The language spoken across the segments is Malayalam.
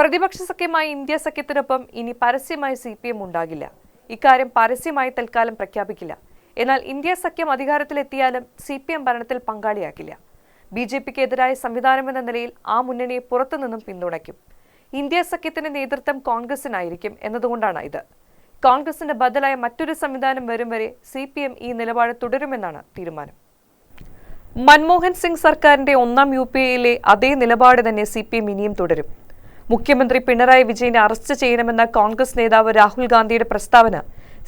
പ്രതിപക്ഷ സഖ്യമായ ഇന്ത്യ സഖ്യത്തിനൊപ്പം ഇനി പരസ്യമായി സി പി എം ഉണ്ടാകില്ല. ഇക്കാര്യം പരസ്യമായി തൽക്കാലം പ്രഖ്യാപിക്കില്ല. എന്നാൽ ഇന്ത്യ സഖ്യം അധികാരത്തിലെത്തിയാലും സി പി എം ഭരണത്തിൽ പങ്കാളിയാക്കില്ല ബി ജെ പിക്ക് എതിരായ സംവിധാനമെന്ന നിലയിൽ ആ മുന്നണിയെ പുറത്തുനിന്നും പിന്തുണയ്ക്കും. ഇന്ത്യ സഖ്യത്തിന്റെ നേതൃത്വം കോൺഗ്രസിനായിരിക്കും എന്നതുകൊണ്ടാണ് ഇത്. കോൺഗ്രസിന്റെ ബദലായ മറ്റൊരു സംവിധാനം വരും വരെ സി പി എം ഈ നിലപാട് തുടരുമെന്നാണ് തീരുമാനം. മൻമോഹൻ സിംഗ് സർക്കാരിന്റെ ഒന്നാം യു പി എയിലെ അതേ നിലപാട് തന്നെ സി പി എം ഇനിയും തുടരും. മുഖ്യമന്ത്രി പിണറായി വിജയനെ അറസ്റ്റ് ചെയ്യണമെന്ന കോൺഗ്രസ് നേതാവ് രാഹുൽ ഗാന്ധിയുടെ പ്രസ്താവന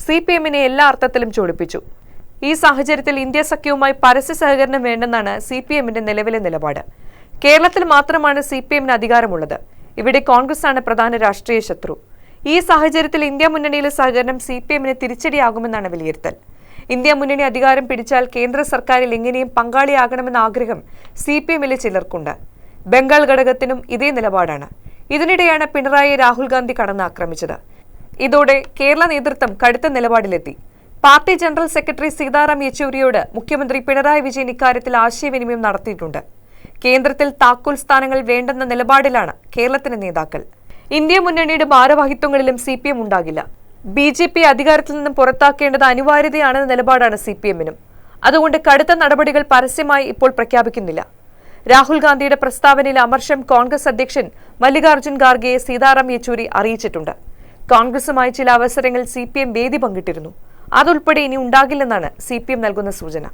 സി പി എമ്മിനെ എല്ലാ അർത്ഥത്തിലും ചൊടിപ്പിച്ചു. ഈ സാഹചര്യത്തിൽ ഇന്ത്യ സഖ്യവുമായി പരസ്യ സഹകരണം വേണ്ടെന്നാണ് സി പി എമ്മിന്റെ നിലവിലെ നിലപാട്. കേരളത്തിൽ മാത്രമാണ് സി പി എമ്മിന് അധികാരമുള്ളത്. ഇവിടെ കോൺഗ്രസ് ആണ് പ്രധാന രാഷ്ട്രീയ ശത്രു. ഈ സാഹചര്യത്തിൽ ഇന്ത്യ മുന്നണിയിലെ സഹകരണം സി പി എമ്മിന് തിരിച്ചടിയാകുമെന്നാണ് വിലയിരുത്തൽ. ഇന്ത്യ മുന്നണി അധികാരം പിടിച്ചാൽ കേന്ദ്ര സർക്കാരിൽ എങ്ങനെയും പങ്കാളിയാകണമെന്ന ആഗ്രഹം സി പി എമ്മിലെ ചിലർക്കുണ്ട്. ബംഗാൾ ഘടകത്തിനും ഇതേ നിലപാടാണ്. ഇതിനിടെയാണ് പിണറായി രാഹുൽ ഗാന്ധി കടന്നാക്രമിച്ചത് ഇതോടെ കേരള നേതൃത്വം കടുത്ത നിലപാടിലെത്തി. പാർട്ടി ജനറൽ സെക്രട്ടറി സീതാറാം യെച്ചൂരിയോട് മുഖ്യമന്ത്രി പിണറായി വിജയൻ ഇക്കാര്യത്തിൽ ആശയവിനിമയം നടത്തിയിട്ടുണ്ട്. കേന്ദ്രത്തിൽ താക്കോൽ സ്ഥാനങ്ങൾ വേണ്ടെന്ന നിലപാടിലാണ് കേരളത്തിലെ നേതാക്കൾ. ഇന്ത്യ മുന്നണിയുടെ ഭാരവാഹിത്വങ്ങളിലും സി പി എം ഉണ്ടാകില്ല. ബി ജെ പി അധികാരത്തിൽ നിന്നും പുറത്താക്കേണ്ടത് അനിവാര്യതയാണെന്ന നിലപാടാണ് സി പി എമ്മിനും അതുകൊണ്ട് കടുത്ത നടപടികൾ പരസ്യമായി ഇപ്പോൾ പ്രഖ്യാപിക്കുന്നില്ല. രാഹുൽ ഗാന്ധിയുടെ പ്രസ്താവനയിൽ അമർഷം കോൺഗ്രസ് അധ്യക്ഷൻ മല്ലികാർജുൻ ഖാർഗെയെ സീതാറാം യെച്ചൂരി അറിയിച്ചിട്ടുണ്ട്. കോൺഗ്രസുമായി ചില അവസരങ്ങളിൽ സി വേദി പങ്കിട്ടിരുന്നു. അതുൾപ്പെടെ ഇനി ഉണ്ടാകില്ലെന്നാണ് സി നൽകുന്ന സൂചന.